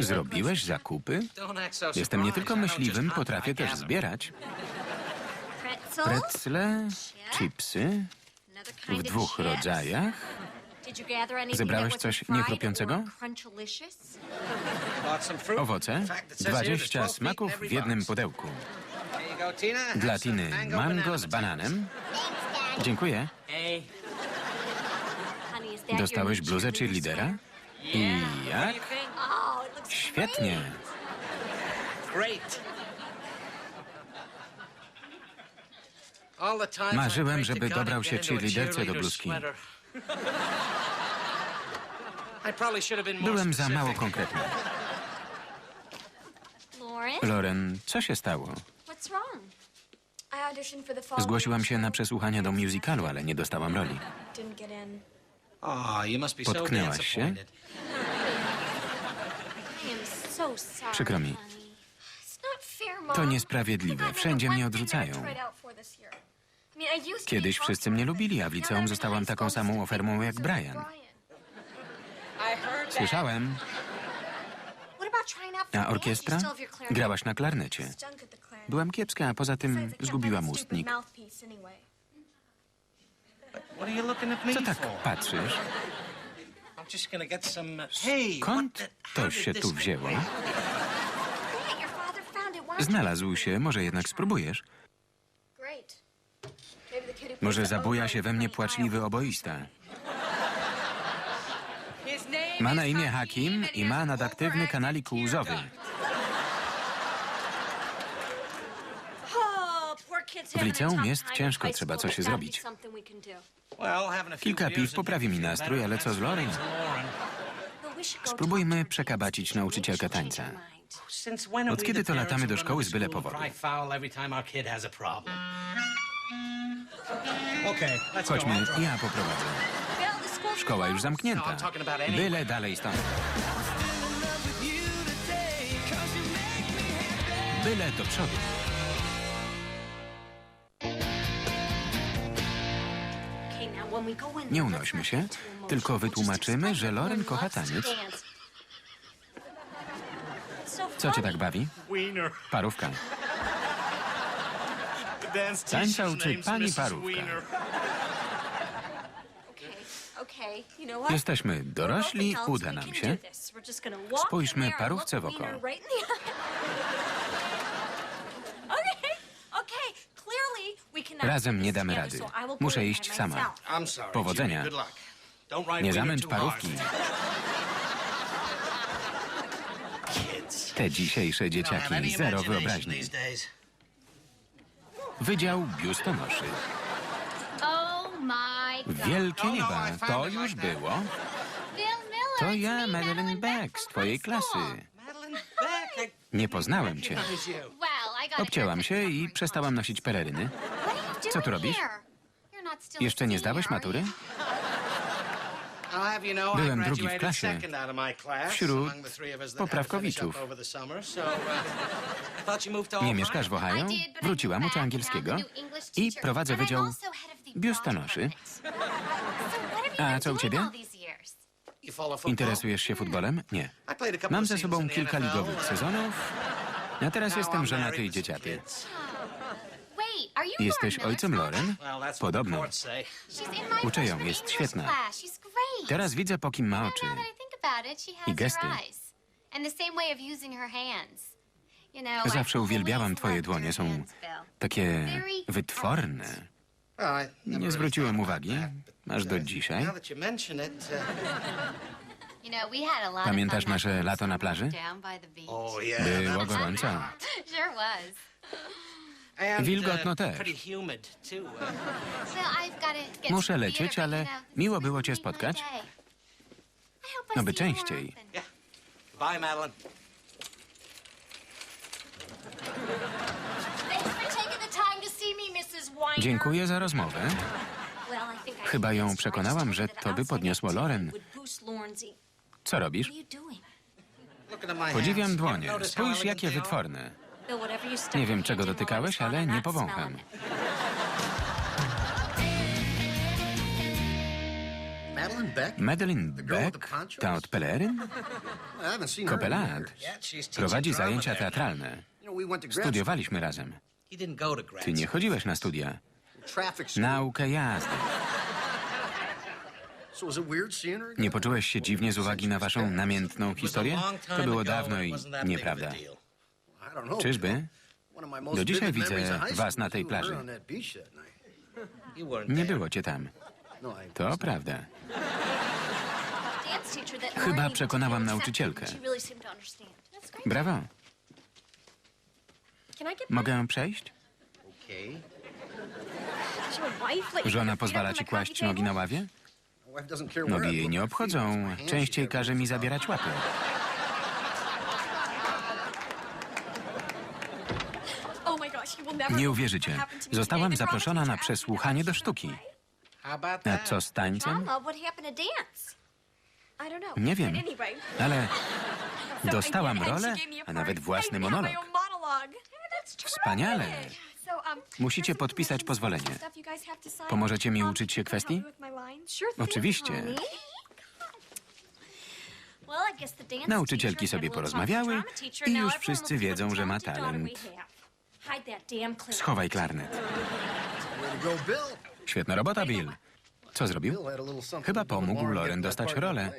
Zrobiłeś zakupy? Jestem nie tylko myśliwym, potrafię też zbierać. Pretzle, chipsy w dwóch rodzajach. Zebrałeś coś niechrupiącego? Owoce, 20 smaków w jednym pudełku. Dla Tiny mango z bananem. Dziękuję. Dostałeś bluzę cheerleadera? I jak? Świetnie. Marzyłem, żeby dobrał się cheerleaderce do bluzki. Byłem za mało konkretny. Loren, co się stało? Zgłosiłam się na przesłuchanie do musicalu, ale nie dostałam roli. Potknęłaś się? Przykro mi. To niesprawiedliwe. Wszędzie mnie odrzucają. Kiedyś wszyscy mnie lubili, a w liceum zostałam taką samą ofermą jak Brian. Słyszałem. A orkiestra? Grałaś na klarnecie. Byłam kiepska, a poza tym zgubiłam ustnik. Co tak patrzysz? Skąd to się tu wzięło? Znalazł się, może jednak spróbujesz. Może zabuja się we mnie płaczliwy oboista. Ma na imię Hakim i ma nadaktywny kanalik łzowy. W liceum jest ciężko, trzeba coś zrobić. Kilka piw poprawi mi nastrój, ale co z Loren? Spróbujmy przekabacić nauczycielkę tańca. Od kiedy to latamy do szkoły z byle powodu? Chodźmy, ja poprowadzę. Szkoła już zamknięta. Byle dalej stąd. Byle do przodu. Nie unośmy się, tylko wytłumaczymy, że Loren kocha taniec. Co cię tak bawi? Parówka. Tańca uczy pani parówka. Jesteśmy dorośli, uda nam się. Spójrzmy parówce w oko. Razem nie damy rady. Muszę iść sama. Powodzenia. Nie zamęcz parówki. Te dzisiejsze dzieciaki, zero wyobraźni. Wydział biustonoszy. Wielkie nieba, to już było. To ja, Madeline Beck, z twojej klasy. Nie poznałem cię. Obcięłam się i przestałam nosić peleryny. Co tu robisz? Jeszcze nie zdałeś matury? Byłem drugi w klasie Wśród poprawkowiczów. Nie mieszkasz w Ohio? Wróciłam, uczę angielskiego i prowadzę wydział biustonoszy. A co u ciebie? Interesujesz się futbolem? Nie. Mam za sobą kilka ligowych sezonów, a teraz jestem żonaty i dzieciaty. Jesteś ojcem Loren? Podobno. Uczę ją, jest świetna. Teraz widzę, po kim ma oczy. I gesty. Zawsze uwielbiałam twoje dłonie, są takie wytworne. Nie zwróciłem uwagi, aż do dzisiaj. Pamiętasz nasze lato na plaży? Było gorąco. Wilgotno też. Muszę lecieć, ale miło było cię spotkać. Oby częściej. Bye, Madeline. Dziękuję za rozmowę. Chyba ją przekonałam, że to by podniosło Loren. Co robisz? Podziwiam dłonie. Spójrz, jakie wytworne. Nie wiem, czego dotykałeś, ale nie powącham. Madeline Beck? Ta od peleryn? I haven't seen her in Kopę lat. years. Prowadzi zajęcia teatralne. Studiowaliśmy razem. Ty nie chodziłeś na studia. Naukę jazdy. Nie poczułeś się dziwnie z uwagi na waszą namiętną historię? To było dawno i nieprawda. Czyżby? Do dzisiaj widzę was na tej plaży. Nie było cię tam. No, To prawda. Chyba przekonałam nauczycielkę. Brawo. Mogę przejść? Żona pozwala ci kłaść nogi na ławie? Nogi I jej nie obchodzą. Częściej każe mi zabierać łapy. Nie uwierzycie. Zostałam zaproszona na przesłuchanie do sztuki. A that? co z tańcem? Nie wiem. ale dostałam rolę, a nawet własny monolog. Wspaniale. Musicie podpisać pozwolenie. Pomożecie mi uczyć się kwestii? Oczywiście. Nauczycielki sobie porozmawiały i już wszyscy wiedzą, że ma talent. Schowaj klarnet. Świetna robota, Bill. Co zrobił? Chyba pomógł Lauren dostać rolę.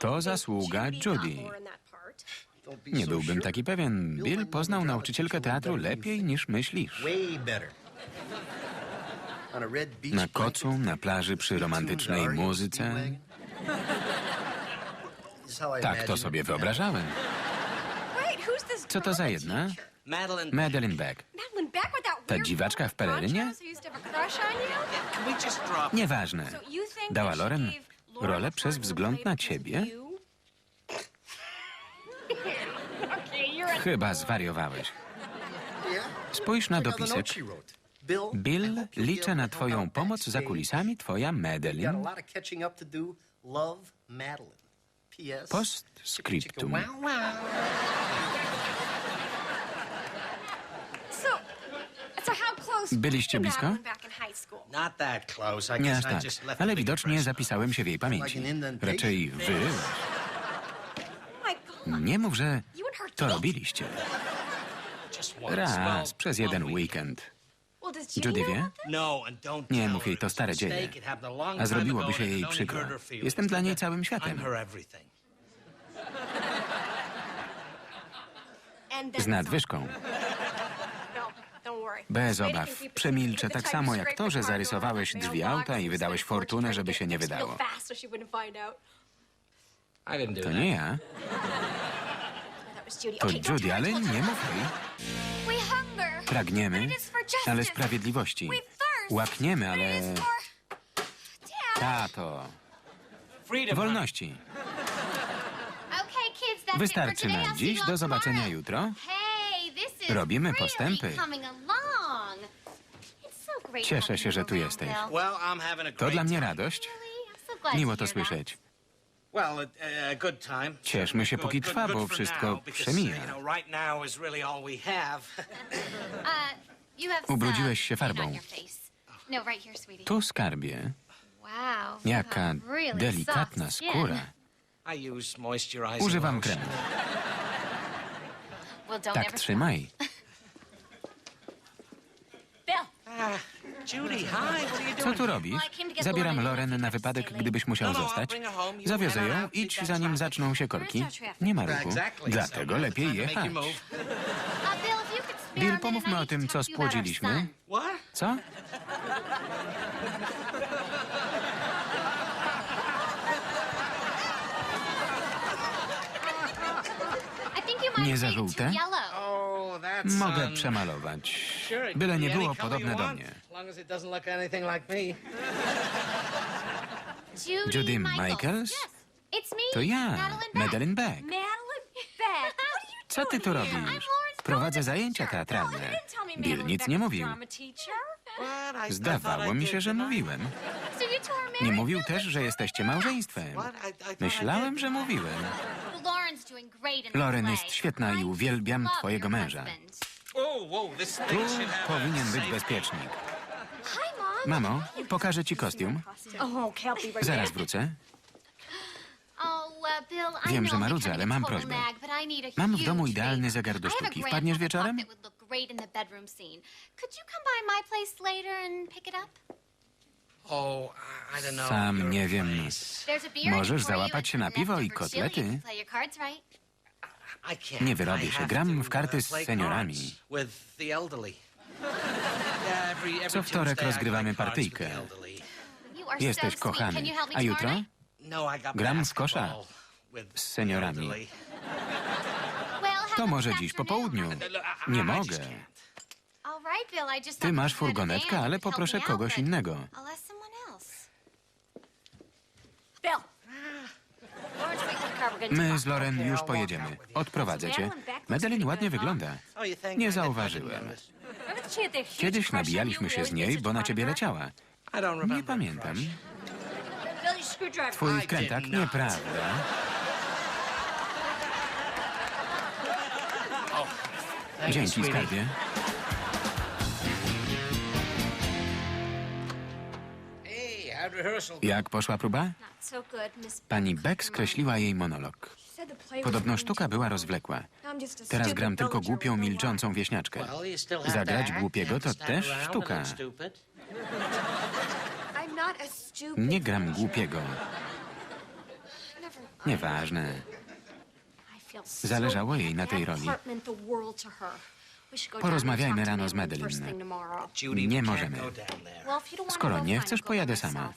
To zasługa Judy. Nie byłbym taki pewien. Bill poznał nauczycielkę teatru lepiej niż myślisz. Na kocu, na plaży przy romantycznej muzyce. Tak to sobie wyobrażałem. Co to za jedna? Madeline, Beck. Ta dziwaczka w pelerynie? Nieważne. Dała Lauren rolę przez wzgląd na ciebie? Chyba zwariowałeś. Spójrz na dopisek. Bill, liczę na twoją pomoc za kulisami, twoja Madeline. wow, wow. Byliście blisko? Nie aż tak, ale widocznie zapisałem się w jej pamięci. Raczej wy. Nie mów, że to robiliście. Raz, przez jeden weekend. Judy wie? No, Nie mów jej, to stare dzieje. a zrobiłoby się jej przykro. Jestem dla niej całym światem. Z nadwyżką. Bez obaw. Przemilczę tak samo jak to, że zarysowałeś drzwi auta i wydałeś fortunę, żeby się nie wydało. To nie ja. To Judy, ale nie mów jej. Pragniemy, ale sprawiedliwości. Łakniemy, ale... Tato. Wolności. Wystarczy na dziś. Do zobaczenia jutro. Robimy postępy. Cieszę się, że tu jesteś. To dla mnie radość. Miło to słyszeć. Cieszmy się, póki trwa, bo wszystko przemija. have. Ubrudziłeś się farbą. No, Tu skarbie. Jaka delikatna skóra. Używam kremu. Tak trzymaj. Co tu robisz? Zabieram Loren na wypadek, gdybyś musiał zostać. Zawiozę ją, idź zanim zaczną się korki. Nie ma ruchu. Dlatego lepiej jechać. Bill, pomówmy o tym, co spłodziliśmy. Co? Nie za żółte? Oh, Mogę um, przemalować. Byle nie było podobne do mnie. Long as it doesn't look anything like me. Judy Michaels? To ja, Madeline Beck. Co ty tu robisz? Prowadzę zajęcia teatralne. Bill nic nie mówił. Zdawało mi się, że mówiłem. Nie mówił też, że jesteście małżeństwem. Myślałem, że mówiłem. Lauren jest świetna i uwielbiam twojego męża. Oh, Tu powinien być bezpiecznik. Mamo, pokażę ci kostium. Oh, Zaraz wrócę. Wiem, że marudzę, ale mam prośbę. Mam w domu idealny zegar do sztuki. Wpadniesz wieczorem? Oh. Sam nie wiem. Możesz załapać się na piwo i kotlety? Nie wyrobię się. Gram w karty uh, z seniorami. Co wtorek rozgrywamy partyjkę. Jesteś kochany. A jutro? No, Gram w kosza z seniorami. To może dziś po południu. Nie mogę. Ty masz furgonetkę, ale poproszę kogoś innego. My z Loren już pojedziemy. Odprowadzę cię. Madeline ładnie wygląda. Oh? Nie zauważyłem. Kiedyś nabijaliśmy się z niej, bo na ciebie leciała. Nie pamiętam. Twój not. Nieprawda. You, Dzięki, skarbie. Jak poszła próba? Pani Beck skreśliła jej monolog. Podobno sztuka była rozwlekła. Teraz gram tylko głupią, milczącą wieśniaczkę. Zagrać głupiego to też sztuka. Nie gram głupiego. Nieważne. Zależało jej na tej roli. Porozmawiajmy rano z Madeline Nie możemy. Skoro nie chcesz, pojadę sama.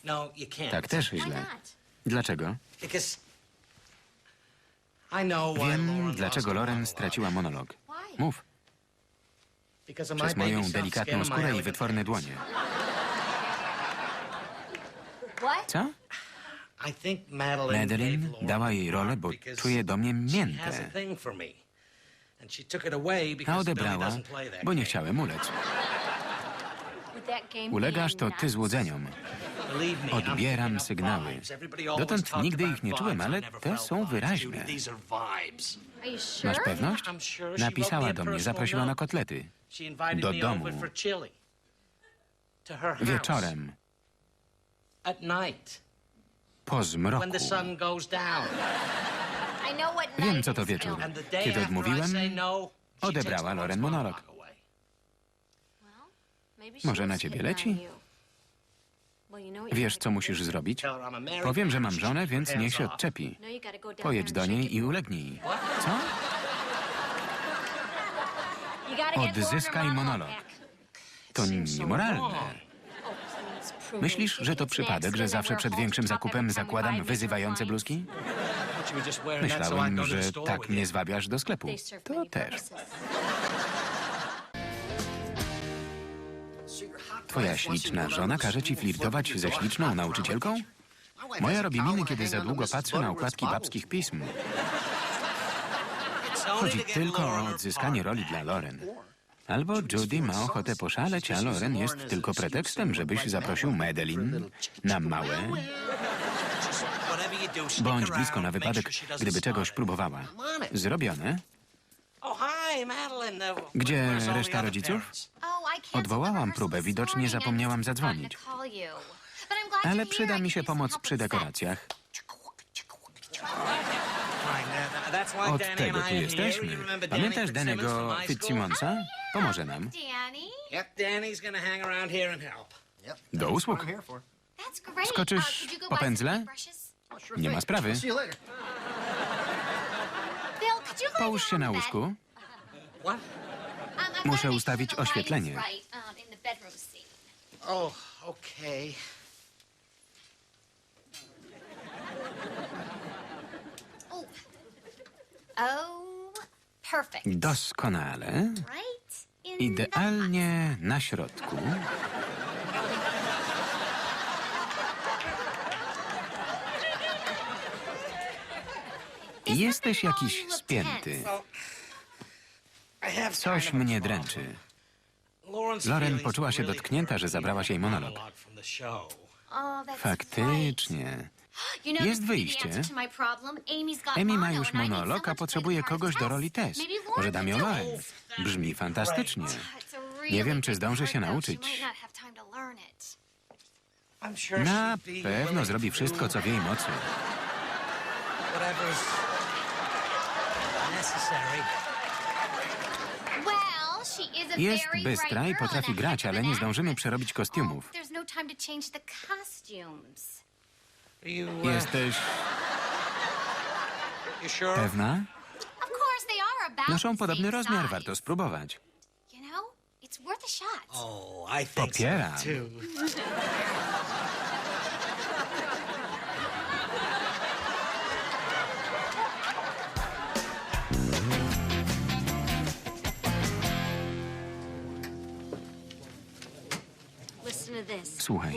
Tak też źle. Dlaczego? Wiem, dlaczego Loren straciła monolog. Mów. Przez moją delikatną skórę i wytworne dłonie. Co? Madeline, dała jej rolę, bo czuje do mnie miętę. A odebrała, bo nie chciałem ulec. Ulegasz to ty złudzeniom. Odbieram sygnały. Dotąd nigdy ich nie czułem, ale te są wyraźne. Masz pewność? Napisała do mnie, zaprosiła na kotlety. Do domu. Wieczorem, po zmroku. Wiem, co to wieczór. Kiedy odmówiłem, odebrała Lauren's monolog. Może na ciebie leci? Wiesz, co musisz zrobić? Powiem, że mam żonę, więc niech się odczepi. No, Pojedź do niej i ulegnij. Co? Odzyskaj monolog. To niemoralne. Myślisz, że to przypadek, że zawsze przed większym zakupem zakładam wyzywające bluzki? Myślałem, że tak mnie zwabiasz do sklepu. To też. Twoja śliczna żona każe ci flirtować ze śliczną nauczycielką? Moja robi miny, kiedy za długo patrzy na układki babskich pism. Chodzi tylko o odzyskanie roli dla Loren. Albo Judy ma ochotę poszaleć, a Loren jest tylko pretekstem, żebyś zaprosił Madeline na małe. Bądź blisko na wypadek, gdyby czegoś próbowała. Zrobione. Oh, Gdzie reszta rodziców? Oh, Odwołałam próbę, widocznie zapomniałam zadzwonić. Ale przyda mi się pomoc przy dekoracjach. Uh, Od Danny tego tu jesteśmy. Pamiętasz Danego? Fitzsimonsa? Pomoże nam. Do usług. Skoczysz Uh, po some pędzle? paintbrushes? Nie ma sprawy. Połóż się na łóżku. Muszę ustawić oświetlenie. Oh, okay. Perfect. Doskonale. Idealnie na środku. Jesteś jakiś spięty. Coś mnie dręczy. Feelings poczuła się dotknięta, że zabrałaś jej monolog. Faktycznie. Jest wyjście. answer to my problem, Amy's got Emi ma już monolog, a potrzebuje kogoś do roli Tess. Lauren Może dam ją it. Brzmi fantastycznie. Nie wiem, czy part, się nauczyć. Na pewno zrobi wszystko, co w jej mocy. Whatever's necessary. Jest bystra i girl potrafi grać, ale nie zdążymy przerobić kostiumów. Oh, there's no time to change the costumes. Are you, uh, Jesteś you sure? pewna? Of course, they are about Noszą podobny rozmiar, warto spróbować. You Słuchaj,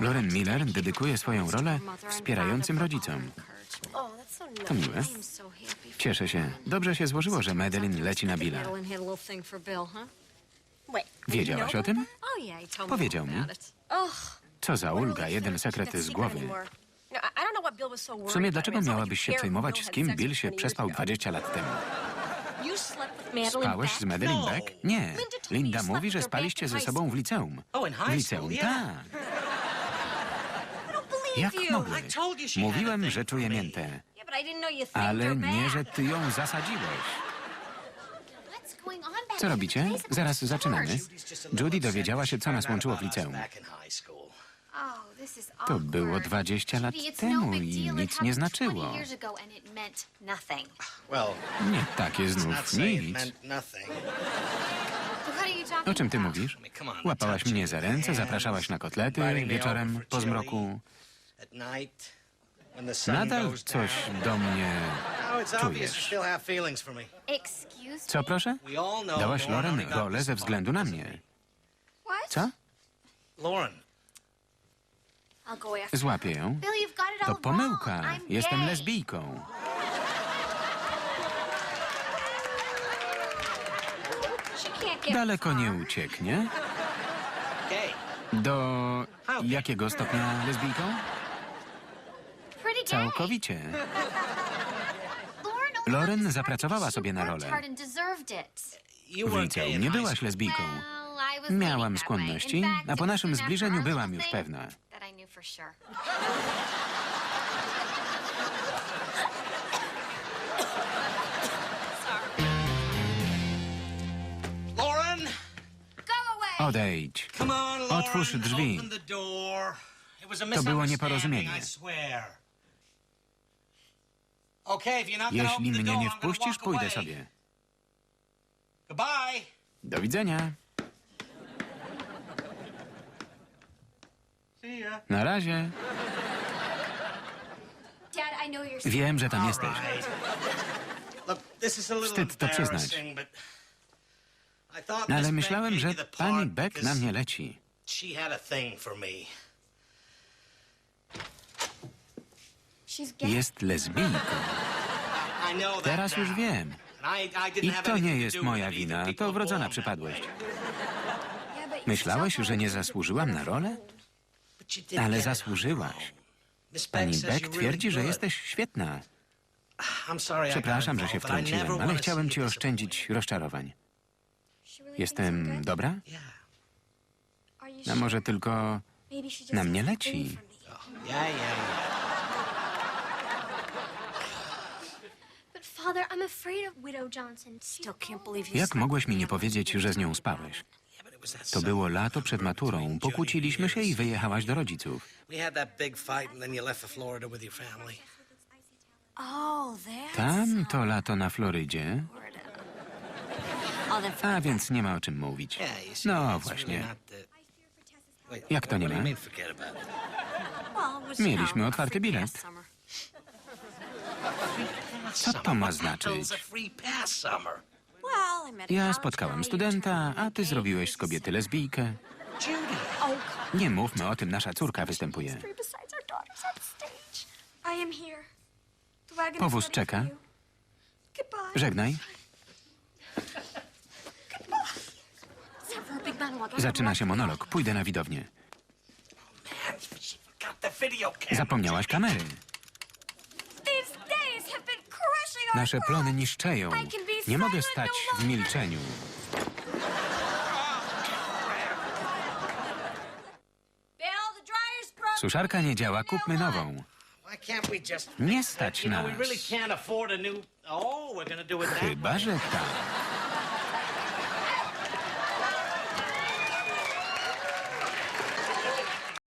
Lauren Miller dedykuje swoją rolę wspierającym rodzicom. Oh. To miłe. Cieszę się. Dobrze się złożyło, że Madeline leci na Billa. Wiedziałaś o tym? Oh Powiedział mi. Co za ulga, jeden sekret z głowy. No, W sumie dlaczego miałabyś się przejmować, z kim Bill się 20 przespał years ago? 20 lat temu? Spałeś z? Madeline No. Beck? Nie. Linda mówi, że spaliście ze sobą w liceum. Oh, W liceum, tak. Jak mogłeś? Mówiłem, że czuję miętę. Ale nie, że ty ją zasadziłeś. Co robicie? Zaraz zaczynamy. Judy dowiedziała się, co nas łączyło w liceum. To awkward. było 20 lat temu no big i nic nie znaczyło. 20 years ago and it meant nothing. Well, Nie takie znów nic. O czym ty mówisz? Łapałaś mnie za ręce, zapraszałaś na kotlety wieczorem po zmroku. Nadal coś do mnie... Czujesz. Co proszę? Dałaś Lauren rolę ze względu na mnie. Co? Lauren, Złapię ją. To pomyłka. Jestem lesbijką. Daleko nie ucieknie. Do jakiego stopnia lesbijką? Całkowicie. Lauren zapracowała sobie na rolę. W liceum nie byłaś lesbijką. Miałam skłonności, a po naszym zbliżeniu byłam już pewna. For sure. Lauren, Go away! Odejdź. come on, Lauren. Otwórz drzwi. Open the door. It was a było misunderstanding, nieporozumienie. I swear. Okay, if you're not gonna Jeśli mnie nie wpuścisz, walk pójdę away. sobie. Goodbye. Do widzenia. Na razie. Wiem, że tam jesteś. Wstyd to przyznać. No, ale myślałem, że pani Beck na mnie leci. Jest lesbijką. Teraz już wiem. I, to nie jest moja wina. To wrodzona przypadłość. Myślałeś, że nie zasłużyłam na rolę? Ale zasłużyłaś. Pani Beck twierdzi, że jesteś świetna. Got Przepraszam, że się wtrąciłem, ale chciałem ci oszczędzić rozczarowań. Jestem dobra? A sure? może tylko na mnie leci. you Jak mogłeś mi nie powiedzieć, że z nią spałeś? To było lato przed maturą. Pokłóciliśmy się i wyjechałaś do rodziców. Oh, Tam to lato na Florydzie. A więc nie ma o czym mówić. No właśnie. Jak to nie ma? Mieliśmy otwarty bilet. Co to ma znaczyć? Ja spotkałem studenta, a ty zrobiłeś z kobiety lesbijkę. Nie mówmy o tym, nasza córka występuje. Powóz czeka. Żegnaj. Zaczyna się monolog. Pójdę na widownię. Zapomniałaś kamery. Nasze plony niszczeją. Nie mogę stać w milczeniu. Suszarka nie działa, kupmy nową. Nie stać nas. Chyba, że tak.